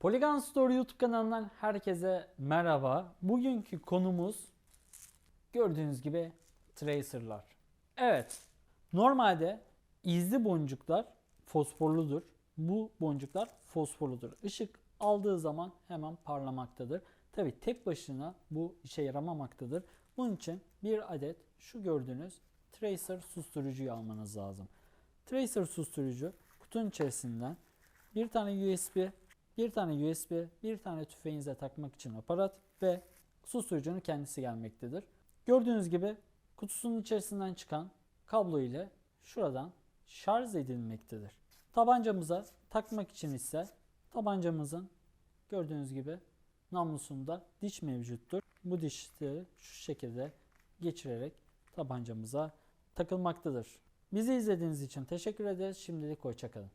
Polygon Store YouTube kanalından herkese merhaba. Bugünkü konumuz gördüğünüz gibi tracerlar. Evet, normalde izli boncuklar fosforludur. Bu boncuklar fosforludur. Işık aldığı zaman hemen parlamaktadır. Tabi tek başına bu işe yaramamaktadır. Bunun için bir adet şu gördüğünüz tracer susturucuyu almanız lazım. Tracer susturucu kutunun içerisinden bir tane USB, bir tane USB, bir tane tüfeğinize takmak için aparat ve susturucunun kendisi gelmektedir. Gördüğünüz gibi kutusunun içerisinden çıkan kablo ile şuradan şarj edilmektedir. Tabancamıza takmak için ise tabancamızın gördüğünüz gibi namlusunda diş mevcuttur. Bu dişleri şu şekilde geçirerek tabancamıza takılmaktadır. Bizi izlediğiniz için teşekkür ederiz. Şimdilik hoşçakalın.